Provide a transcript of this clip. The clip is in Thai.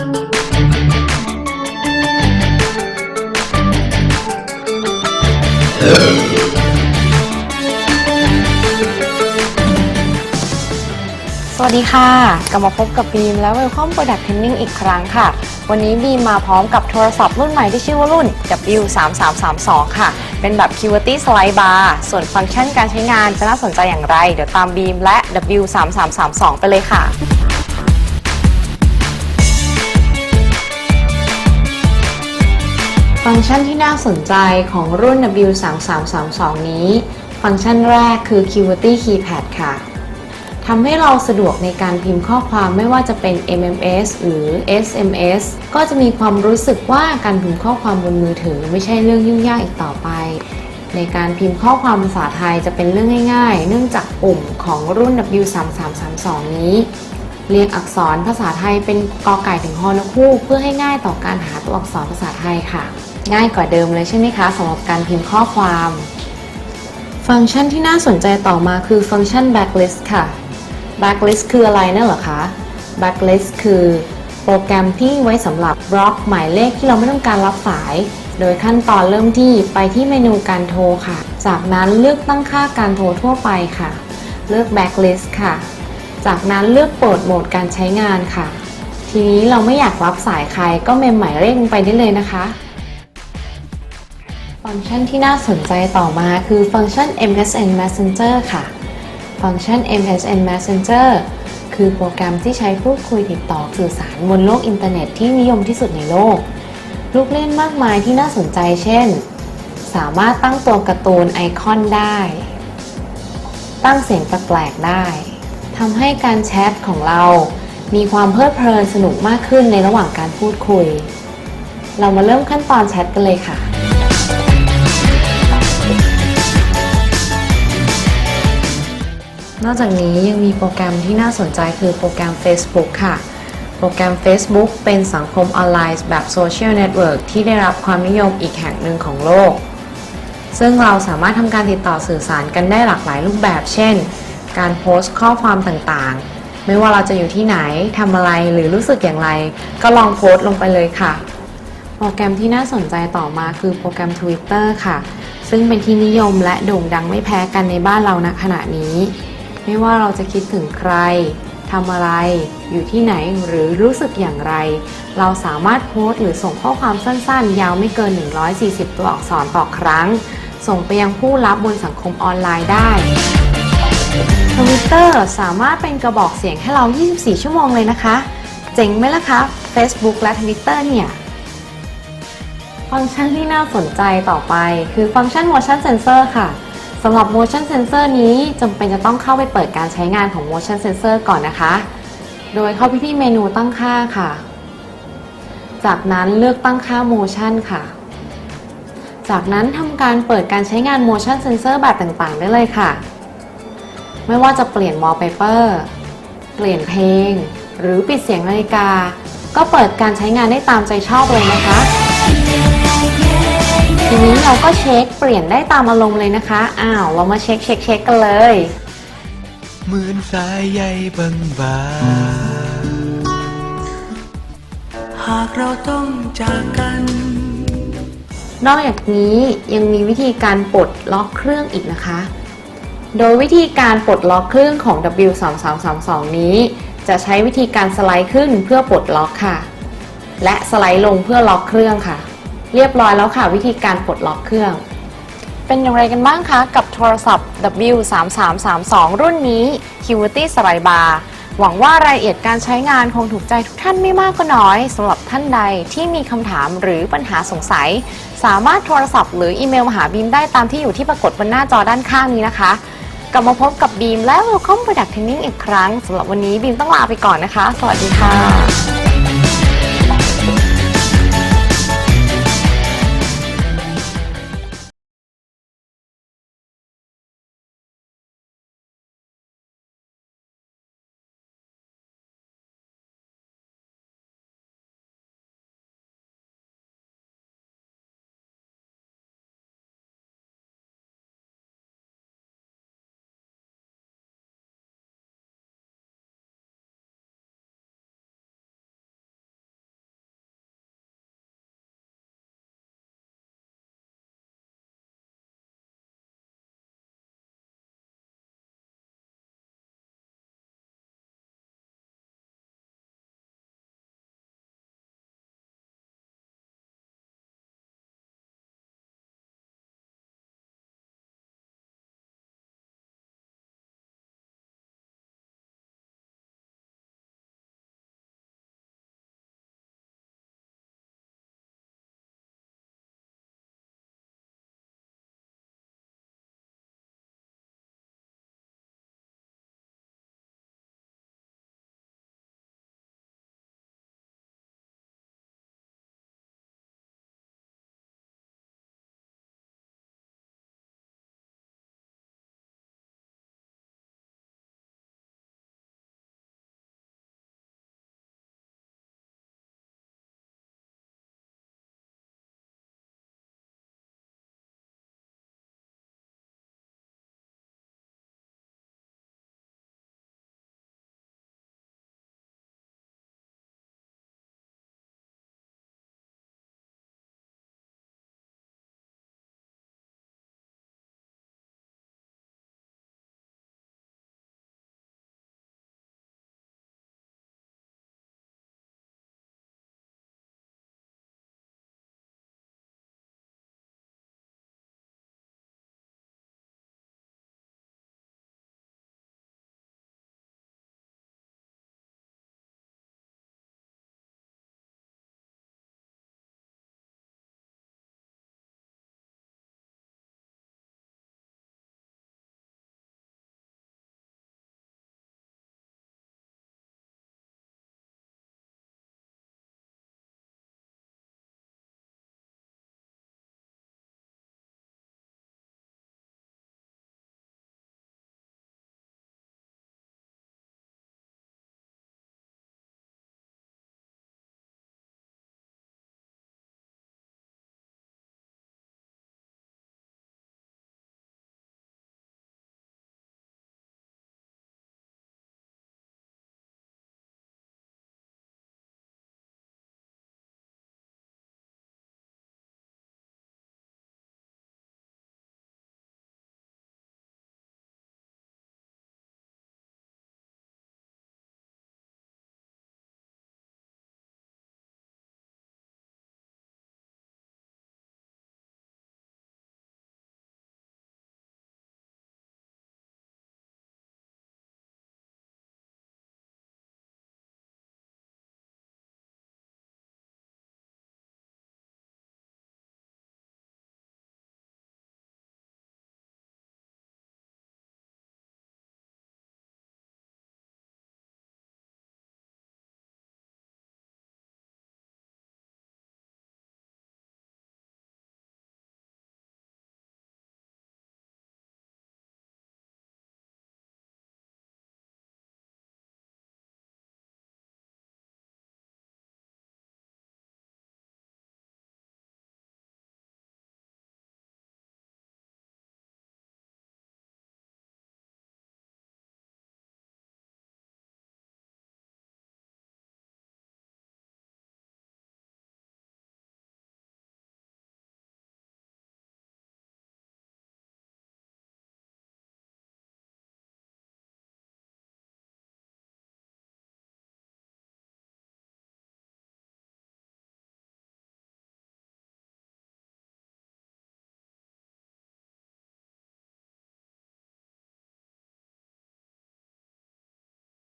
สวัสดีค่ะ กลับมาพบกับบีมและ Welcome Product Training อีกครั้งค่ะ วันนี้บีมมาพร้อมกับโทรศัพท์รุ่นใหม่ที่ชื่อว่ารุ่น W3332 ค่ะ เป็นแบบ QWERTY Slide Bar ส่วนฟังก์ชันการใช้งานจะน่าสนใจอย่างไร เดี๋ยวตามบีมและ W3332 ไปเลยค่ะ ฟังก์ชันที่น่าสนใจของรุ่น W3332 นี้ ฟังก์ชันแรกคือ QWERTY Keypad ค่ะทำให้เราสะดวกในการพิมพ์ข้อความไม่ว่าจะเป็น MMS หรือ SMS ก็จะมีความรู้สึกว่าการพิมพ์ข้อความบนมือถือ ไม่ใช่เรื่องยุ่งยากอีกต่อไป ในการพิมพ์ข้อความภาษาไทยจะเป็นเรื่องง่าย ๆ เนื่องจากปุ่มของรุ่น W3332 นี้เรียงอักษรภาษาไทยเป็นกอไก่ถึงฮอนคู่เพื่อให้ง่ายต่อการหาตัวอักษรภาษาไทยค่ะ ง่ายกว่าเดิมเลยใช่ไหมคะสำหรับการพิมพ์ข้อความ ฟังก์ชันที่น่าสนใจต่อมาคือฟังก์ชัน backlist ค่ะ backlist คืออะไรนั่นเหรอคะ backlist คือโปรแกรมที่ไว้สำหรับบล็อกหมายเลขที่เราไม่ต้องการรับสาย โดยขั้นตอนเริ่มที่ไปที่เมนูการโทรค่ะ จากนั้นเลือกตั้งค่าการโทรทั่วไปค่ะ เลือก backlist ค่ะ จากนั้นเลือกเปิดโหมดการใช้งานค่ะ ทีนี้เราไม่อยากรับสายใครก็เมมหมายเลขลงไปได้เลยนะคะ ฟังก์ชันที่น่าสนใจต่อมาคือฟังก์ชัน MSN Messenger ค่ะ ฟังก์ชัน MSN Messenger คือโปรแกรมที่ใช้พูดคุยติดต่อสื่อสารบนโลกอินเทอร์เน็ตที่นิยมที่สุดในโลก ลูกเล่นมากมายที่น่าสนใจเช่น สามารถตั้งตัวการ์ตูนไอคอนได้ ตั้งเสียงแปลกๆได้ทำให้การแชทของเรา มีความเพลิดเพลินสนุกมากขึ้นในระหว่างการพูดคุย เรามาเริ่มขั้นตอนแชทกันเลยค่ะ นอกจากนี้ยังมีโปรแกรมที่น่าสนใจคือโปรแกรม Facebook ค่ะ โปรแกรม Facebook เป็นสังคมออนไลน์แบบโซเชียลเน็ตเวิร์กที่ได้รับความนิยมอีกแห่งหนึ่งของโลก ซึ่งเราสามารถทำการติดต่อสื่อสารกันได้หลากหลายรูปแบบ เช่น การโพสต์ข้อความต่างๆ ไม่ว่าเราจะอยู่ที่ไหนทำอะไรหรือรู้สึกอย่างไร ก็ลองโพสต์ลงไปเลยค่ะ โปรแกรมที่น่าสนใจต่อมาคือโปรแกรม Twitter ค่ะ ซึ่งเป็นที่นิยมและโด่งดังไม่แพ้กันในบ้านเราณขณะนี้ ไม่ว่าเราจะคิดถึงใครทำอะไร อยู่ที่ไหนหรือรู้สึกอย่างไร เราสามารถโพสต์หรือส่งข้อความสั้นๆ ยาวไม่เกิน 140 ตัวอักษรต่อครั้ง ส่งไปยังผู้รับบนสังคมออนไลน์ได้ Twitter สามารถเป็นกระบอกเสียงให้เรา 24 ชั่วโมงเลยนะคะ เจ๋งไหมล่ะคะ Facebook และ Twitter เนี่ย ฟังก์ชันที่น่าสนใจต่อไป คือฟังก์ชัน motion sensor ค่ะ สำหรับ motion sensor นี้จำเป็นจะต้องเข้าไปเปิดการใช้งานของ motion sensor ก่อนนะคะ โดยเข้าไปที่เมนูตั้งค่าค่ะ จากนั้นเลือกตั้งค่า motion ค่ะ จากนั้นทำการเปิดการใช้งาน motion sensor แบบต่างๆ ได้เลยค่ะ ไม่ว่าจะเปลี่ยน wallpaper เปลี่ยนเพลง หรือปิดเสียงนาฬิกา ก็เปิดการใช้งานได้ตามใจชอบเลยนะคะ ทีนี้เราก็เช็คเปลี่ยนได้ตามอารมณ์เลยนะคะ อ้าว เรามาเช็คเช็คเช็คกันเลย เหมือนสายใยบางบางๆหากเราต้องจากกัน นอกจากนี้ยังมีวิธีการปลดล็อกเครื่องอีกนะคะ โดยวิธีการปลดล็อกเครื่องของ W3332 นี้ จะใช้วิธีการสไลด์ขึ้นเพื่อปลดล็อกค่ะ และสไลด์ลงเพื่อล็อกเครื่องค่ะ เรียบร้อยแล้วค่ะ วิธีการปลดล็อกเครื่อง เป็นอย่างไรกันบ้างคะ กับโทรศัพท์ W3332 รุ่นนี้ QWERTY Slide Bar หวังว่ารายละเอียดการใช้งานคงถูกใจทุกท่านไม่มากก็น้อยสำหรับท่านใดที่มีคำถามหรือปัญหาสงสัย สามารถโทรศัพท์หรืออีเมลมาหาบีมได้ตามที่อยู่ที่ปรากฏบนหน้าจอด้านข้างนี้นะคะ กลับมาพบกับบีมและ Welcome Product Training อีกครั้งสำหรับวันนี้บีมต้องลาไปก่อนนะคะ สวัสดีค่ะ